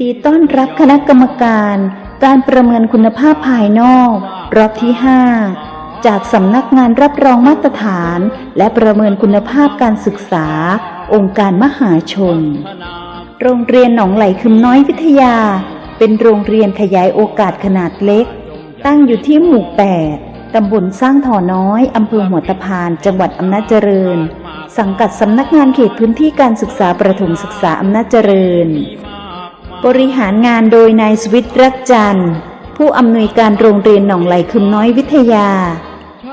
ดีต้อนรับคณะกรรมการ การประเมินคุณภาพภายนอก รอบที่ 5 จากสำนักงานรับรองมาตรฐาน และประเมินคุณภาพการศึกษา องค์การมหาชน โรงเรียนหนองไหลคึมน้อยวิทยา เป็นโรงเรียนขยายโอกาสขนาดเล็ก ตั้งอยู่ที่หมู่ 8 ตำบลสร้างถอน้อย อำเภอหัวตะพาน จังหวัดอำนาจเจริญ สังกัดสำนักงานเขตพื้นที่การศึกษาประถมศึกษาอำนาจเจริญ บริหารงานโดยนายสวิตรักจันทร์ ผู้อำนวยการโรงเรียนหนองไหลคึมน้อยวิทยา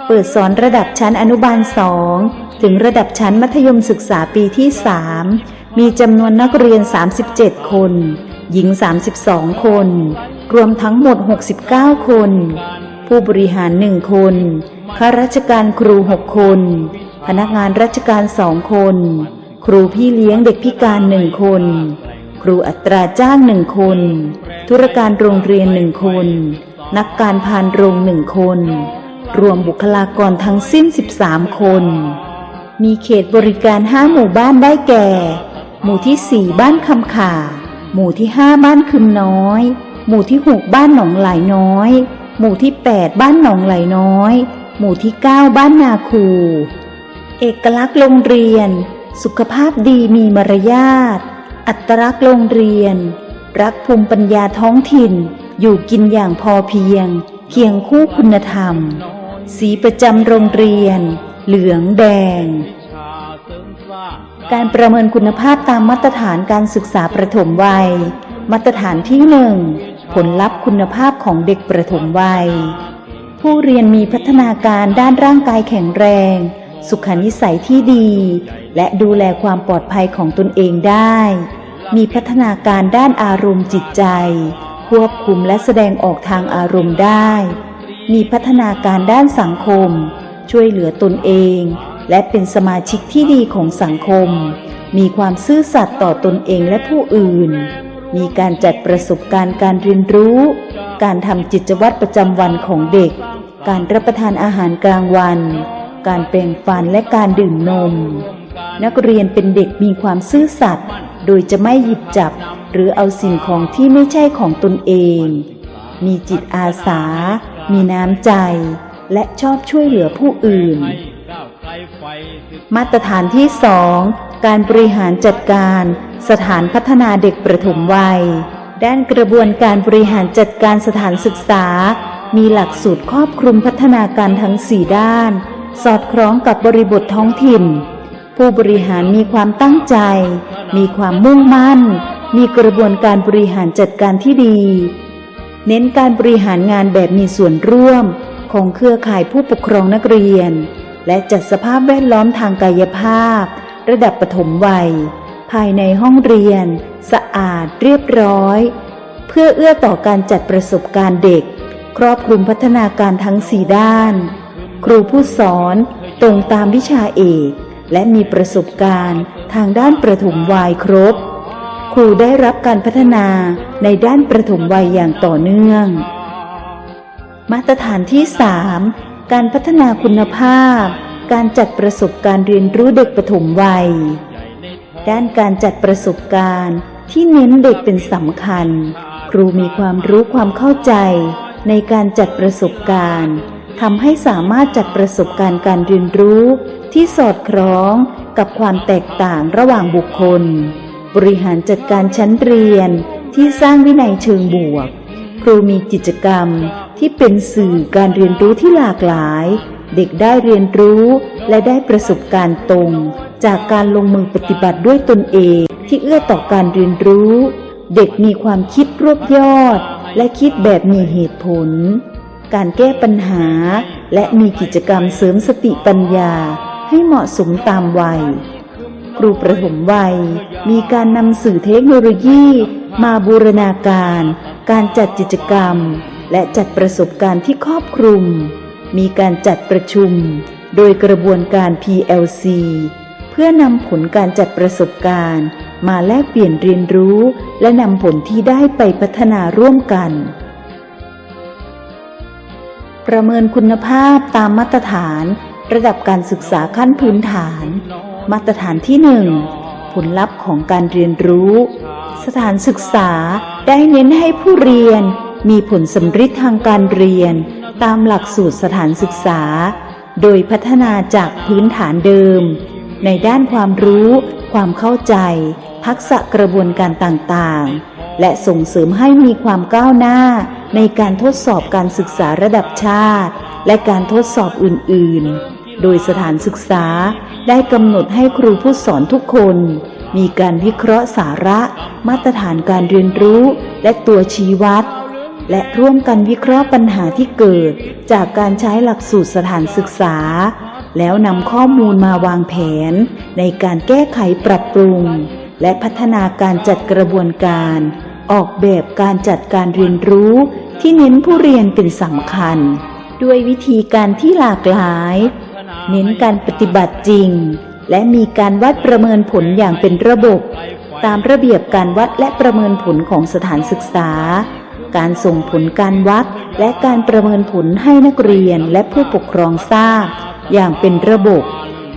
เปิดสอนระดับชั้นอนุบาลสองถึงระดับชั้นมัธยมศึกษาปีที่3มีจำนวนนักเรียน 37 คน หญิง 32 คน รวมทั้งหมด 69 คน ผู้บริหาร1คน ข้าราชการครู 6 คน พนักงานราชการ2คน ครูพี่เลี้ยงเด็กพิการ1คน ครูอัตราจ้างหนึ่งคน ธุรการโรงเรียนหนึ่งคน นักการพานโรงหนึ่งคน รวมบุคลากรทั้งสิ้น 13 คน มีเขตบริการ5หมู่บ้านได้แก่ หมู่ที่4บ้านคำขาหมู่ที่5บ้านคึมน้อย หมู่ที่6บ้านหนองไหลน้อย หมู่ที่8บ้านหนองไหลน้อย หมู่ที่9บ้านนาคู เอกลักษณ์โรงเรียน สุขภาพดีมีมารยาท อัตลักษณ์โรงเรียน รักภูมิปัญญาท้องถิ่น อยู่กินอย่างพอเพียง เคียงคู่คุณธรรม สีประจำโรงเรียน เหลืองแดง การประเมินคุณภาพตามมาตรฐานการศึกษาประถมวัย มาตรฐานที่หนึ่งผลลัพธ์คุณภาพของเด็กประถมวัย ผู้เรียนมีพัฒนาการด้านร่างกายแข็งแรง สุขนิสัยที่ดี และดูแลความปลอดภัยของตนเองได้ มีพัฒนาการด้านอารมณ์จิตใจ ควบคุมและแสดงออกทางอารมณ์ได้ มีพัฒนาการด้านสังคม ช่วยเหลือตนเอง และเป็นสมาชิกที่ดีของสังคม มีความซื่อสัตย์ต่อตนเองและผู้อื่น มีการจัดประสบการณ์การเรียนรู้ การทำกิจวัตรประจำวันของเด็ก การรับประทานอาหารกลางวัน การแปรงฟันและการดื่มนม นักเรียนเป็นเด็กมีความซื่อสัตย์โดยจะไม่หยิบจับ หรือเอาสิ่งของที่ไม่ใช่ของตนเอง มีจิตอาสา มีน้ำใจ และชอบช่วยเหลือผู้อื่น มาตรฐานที่สองการบริหารจัดการสถานพัฒนาเด็กประถมวัย ด้านกระบวนการบริหารจัดการสถานศึกษา มีหลักสูตรครอบคลุมพัฒนาการทั้งสี่ด้าน สอดคล้องกับบริบทท้องถิ่น ผู้บริหารมีความตั้งใจ มีความมุ่งมั่น มีกระบวนการบริหารจัดการที่ดี เน้นการบริหารงานแบบมีส่วนร่วมของเครือข่ายผู้ปกครองนักเรียน และจัดสภาพแวดล้อมทางกายภาพ ระดับปฐมวัย ภายในห้องเรียน สะอาดเรียบร้อย เพื่อเอื้อต่อการจัดประสบการณ์เด็ก ครอบคลุมพัฒนาการทั้งสี่ด้าน ครูผู้สอนตรงตามวิชาเอก และมีประสบการณ์ทางด้านประถมวัยครบ ครูได้รับการพัฒนาในด้านประถมวัยอย่างต่อเนื่อง มาตรฐานที่ 3 การพัฒนาคุณภาพ การจัดประสบการณ์เรียนรู้เด็กประถมวัย ด้านการจัดประสบการณ์ที่เน้นเด็กเป็นสำคัญ ครูมีความรู้ความเข้าใจในการจัดประสบการณ์ ทำให้สามารถจัดประสบการณ์การเรียนรู้ ที่สอดคล้องกับความแตกต่างระหว่างบุคคล บริหารจัดการชั้นเรียนที่สร้างวินัยเชิงบวก ครูมีกิจกรรมที่เป็นสื่อการเรียนรู้ที่หลากหลาย เด็กได้เรียนรู้และได้ประสบการณ์ตรง จากการลงมือปฏิบัติด้วยตนเองที่เอื้อต่อการเรียนรู้ เด็กมีความคิดรวบยอด และคิดแบบมีเหตุผล การแก้ปัญหา และมีกิจกรรมเสริมสติปัญญาให้เหมาะสมตามวัย ครูประถมวัย มีการนำสื่อเทคโนโลยี มาบูรณาการ การจัดกิจกรรม และจัดประสบการณ์ที่ครอบคลุม มีการจัดประชุม โดยกระบวนการ PLC เพื่อนำผลการจัดประสบการณ์ มาแลกเปลี่ยนเรียนรู้ และนำผลที่ได้ไปพัฒนาร่วมกัน ประเมินคุณภาพตามมาตรฐาน ระดับการศึกษาขั้นพื้นฐาน มาตรฐานที่ 1 ผลลัพธ์ของการเรียนรู้ สถานศึกษาได้เน้นให้ผู้เรียน มีผลสำฤทธิ์ทางการเรียน ตามหลักสูตรสถานศึกษา โดยพัฒนาจากพื้นฐานเดิม ในด้านความรู้ ความเข้าใจ ทักษะกระบวนการต่างๆ และส่งเสริมให้มีความก้าวหน้า ในการทดสอบการศึกษาระดับชาติ และการทดสอบอื่น ๆ โดยสถานศึกษาได้กำหนดให้ครูผู้สอนทุกคน มีการวิเคราะห์สาระ มาตรฐานการเรียนรู้ และตัวชี้วัด และร่วมกันวิเคราะห์ปัญหาที่เกิด จากการใช้หลักสูตรสถานศึกษา แล้วนำข้อมูลมาวางแผน ในการแก้ไขปรับปรุง และพัฒนาการจัดกระบวนการ ออกแบบการจัดการเรียนรู้ที่เน้นผู้เรียนเป็นสำคัญ ด้วยวิธีการที่หลากหลาย เน้นการปฏิบัติจริง และมีการวัดประเมินผลอย่างเป็นระบบ ตามระเบียบการวัดและประเมินผลของสถานศึกษา การส่งผลการวัดและการประเมินผลให้นักเรียนและผู้ปกครองทราบ อย่างเป็นระบบ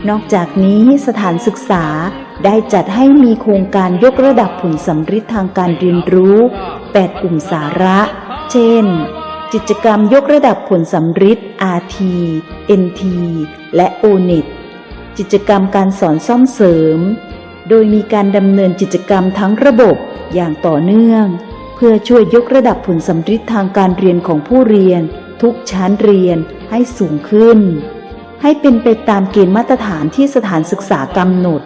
นอกจากนี้สถานศึกษาได้จัดให้มีโครงการยกระดับผลสำฤทธิ์ทางการเรียนรู้ 8 กลุ่มสาระ เช่น กิจกรรมยกระดับผลสำฤทธิ์ RT NT และ ONET กิจกรรมการสอนซ่อมเสริม โดยมีการดำเนินกิจกรรมทั้งระบบอย่างต่อเนื่อง เพื่อช่วยยกระดับผลสำฤทธิ์ทางการเรียนของผู้เรียน ทุกชั้นเรียนให้สูงขึ้น ให้เป็นไปตามเกณฑ์มาตรฐานที่สถานศึกษากำหนด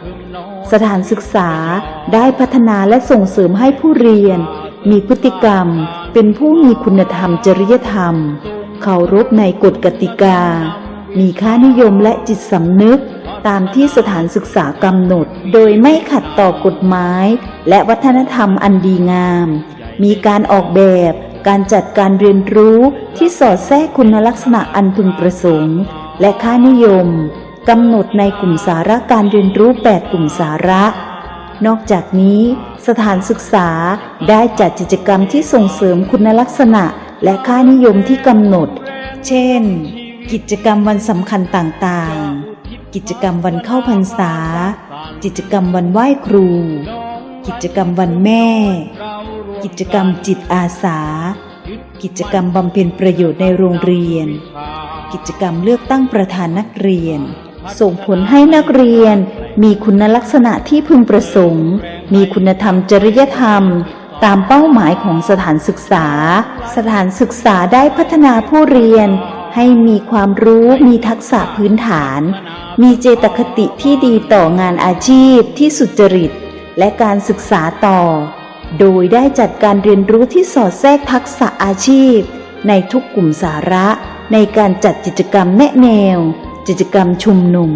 สถานศึกษาได้พัฒนาและส่งเสริมให้ผู้เรียน มีพฤติกรรม เป็นผู้มีคุณธรรมจริยธรรม เคารพในกฎกติกา มีค่านิยมและจิตสำนึก ตามที่สถานศึกษากำหนด โดยไม่ขัดต่อกฎหมาย และวัฒนธรรมอันดีงาม มีการออกแบบการจัดการเรียนรู้ที่สอดแทรกคุณลักษณะอันพึงประสงค์ และค่านิยมกำหนดในกลุ่มสาระการเรียนรู้ 8 กลุ่มสาระ นอกจากนี้ สถานศึกษาได้จัดกิจกรรมที่ส่งเสริมคุณลักษณะและค่านิยมที่กำหนด เช่น กิจกรรมวันสำคัญต่างๆ กิจกรรมวันเข้าพรรษา กิจกรรมวันไหว้ครู กิจกรรมวันแม่ กิจกรรมจิตอาสา กิจกรรมบำเพ็ญประโยชน์ในโรงเรียน กิจกรรมเลือกตั้งประธานนักเรียน ส่งผลให้นักเรียน มีคุณลักษณะที่พึงประสงค์ มีคุณธรรมจริยธรรม ตามเป้าหมายของสถานศึกษา สถานศึกษาได้พัฒนาผู้เรียน ให้มีความรู้มีทักษะพื้นฐาน มีเจตคติที่ดีต่องานอาชีพที่สุจริต และการศึกษาต่อ โดยได้จัดการเรียนรู้ที่สอดแทรกทักษะอาชีพ ในทุกกลุ่มสาระ ในการจัดกิจกรรมแนะแนว กิจกรรมชุมนุม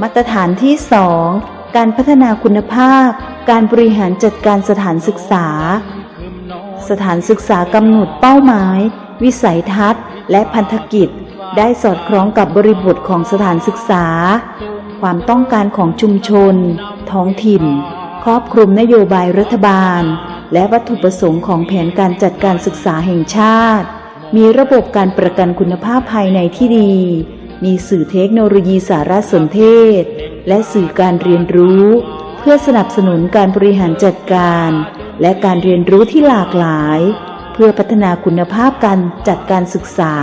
มาตรฐานที่ 2 การพัฒนาคุณภาพ การบริหารจัดการสถานศึกษา สถานศึกษากำหนดเป้าหมาย วิสัยทัศน์ และพันธกิจ ได้สอดคล้องกับบริบทของสถานศึกษา ความต้องการของชุมชน ท้องถิ่น ครอบคลุมนโยบายรัฐบาลและวัตถุประสงค์ของแผนการจัดการศึกษาแห่งชาติ มีระบบการประกันคุณภาพภายในที่ดี มีสื่อเทคโนโลยีสารสนเทศ และสื่อการเรียนรู้ เพื่อสนับสนุนการบริหารจัดการ และการเรียนรู้ที่หลากหลาย เพื่อพัฒนาคุณภาพการจัดการศึกษา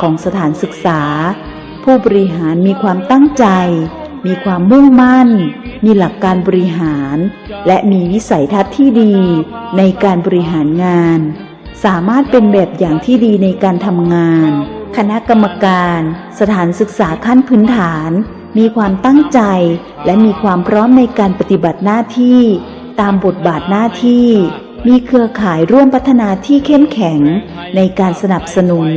ของสถานศึกษา ผู้บริหารมีความตั้งใจ มีความมุ่งมั่น มีหลักการบริหาร และมีวิสัยทัศน์ที่ดีในการบริหารงาน สามารถเป็นแบบอย่างที่ดีในการทำงาน คณะกรรมการ สถานศึกษาขั้นพื้นฐาน มีความตั้งใจ และมีความพร้อมในการปฏิบัติหน้าที่ ตามบทบาทหน้าที่ มีเครือข่ายร่วมพัฒนาที่เข้มแข็ง ในการสนับสนุน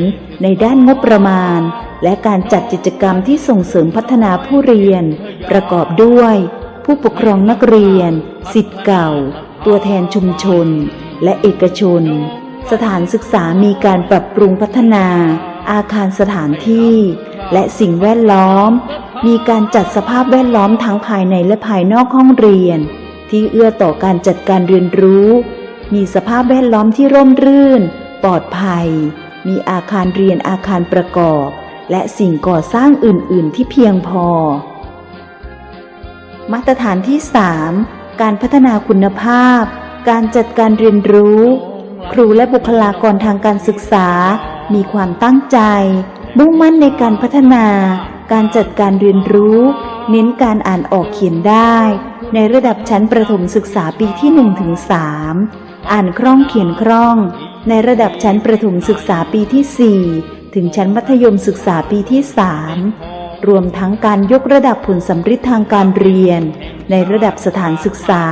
ในด้านงบประมาณ และการจัดกิจกรรมที่ส่งเสริมพัฒนาผู้เรียน ประกอบด้วย ผู้ปกครองนักเรียน สิทธิ์เก่า ตัวแทนชุมชน และเอกชน สถานศึกษามีการปรับปรุงพัฒนา อาคารสถานที่ และสิ่งแวดล้อม มีการจัดสภาพแวดล้อมทั้งภายในและภายนอกห้องเรียน ที่เอื้อต่อการจัดการเรียนรู้ มีสภาพแวดล้อมที่ร่มรื่น ปลอดภัย มีอาคารเรียนอาคารประกอบ และสิ่งก่อสร้างอื่น ๆ ที่เพียงพอ มาตรฐานที่ 3 การพัฒนาคุณภาพ การจัดการเรียนรู้ ครูและบุคลากรทางการศึกษา มีความตั้งใจ มุ่งมั่นในการพัฒนา การจัดการเรียนรู้ เน้นการอ่านออกเขียนได้ ในระดับชั้นประถมศึกษาปีที่1ถึง3อ่านคล่องเขียนคล่อง ในระดับชั้นประถมศึกษาปีที่ 4 ถึงชั้นมัธยมศึกษาปีที่ 3รวมทั้งการยกระดับผลสำฤทธิ์ทางการเรียน ในระดับสถานศึกษา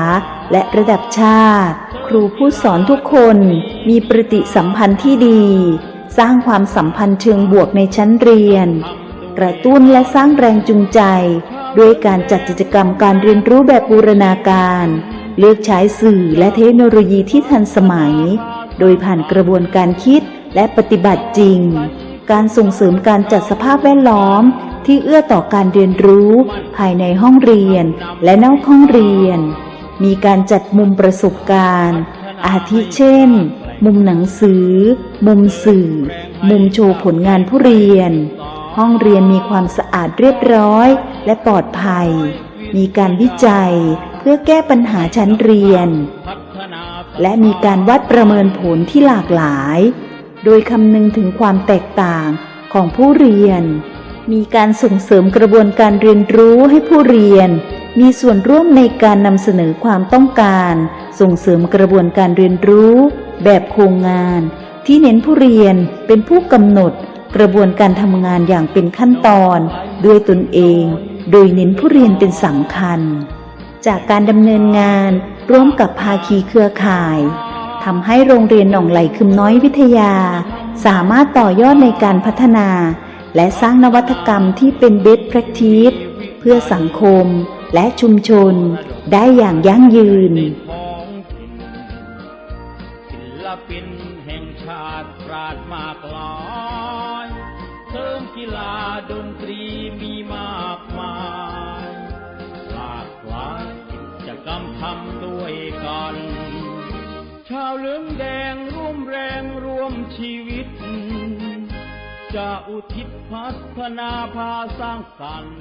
และระดับชาติ ครูผู้สอนทุกคนมีปฏิสัมพันธ์ที่ดี สร้างความสัมพันธ์เชิงบวกในชั้นเรียน กระตุ้นและสร้างแรงจูงใจ ด้วยการจัดกิจกรรมการเรียนรู้แบบบูรณาการ เลือกใช้สื่อและเทคโนโลยีที่ทันสมัย โดยผ่านกระบวนการคิดและปฏิบัติจริง การส่งเสริมการจัดสภาพแวดล้อมที่เอื้อต่อการเรียนรู้ ภายในห้องเรียนและนอกห้องเรียน มีการจัดมุมประสบการณ์ อาทิเช่น มุมหนังสือ มุมสื่อ มุมโชว์ผลงานผู้เรียน ห้องเรียนมีความสะอาดเรียบร้อย และปลอดภัย มีการวิจัยเพื่อแก้ปัญหาชั้นเรียน และมีการวัดประเมินผลที่หลากหลาย โดยคำนึงถึงความแตกต่างของผู้เรียน มีการส่งเสริมกระบวนการเรียนรู้ให้ผู้เรียน มีส่วนร่วมในการนำเสนอความต้องการ ส่งเสริมกระบวนการเรียนรู้ แบบโครงงาน ที่เน้นผู้เรียนเป็นผู้กำหนด กระบวนการทำงานอย่างเป็นขั้นตอน ด้วยตนเอง โดยเน้นผู้เรียนเป็นสำคัญ จากการดำเนินงานร่วมกับภาคีเครือข่ายทำให้โรงเรียนหนองไหลคึมน้อยวิทยา สามารถต่อยอดในการพัฒนา และสร้างนวัตกรรมที่เป็น best practice เพื่อสังคม และชุมชนได้อย่างยั่งยืนศิลปินแห่งชาติปราดมากลายเสริมกีฬาดนตรีมีมากมายหลากหลายกิจกรรมทำด้วยกัน ชาวเหลืองแดงร่วมแรงร่วมชีวิต จะอุทิศพัฒนาพาสร้างสรรค์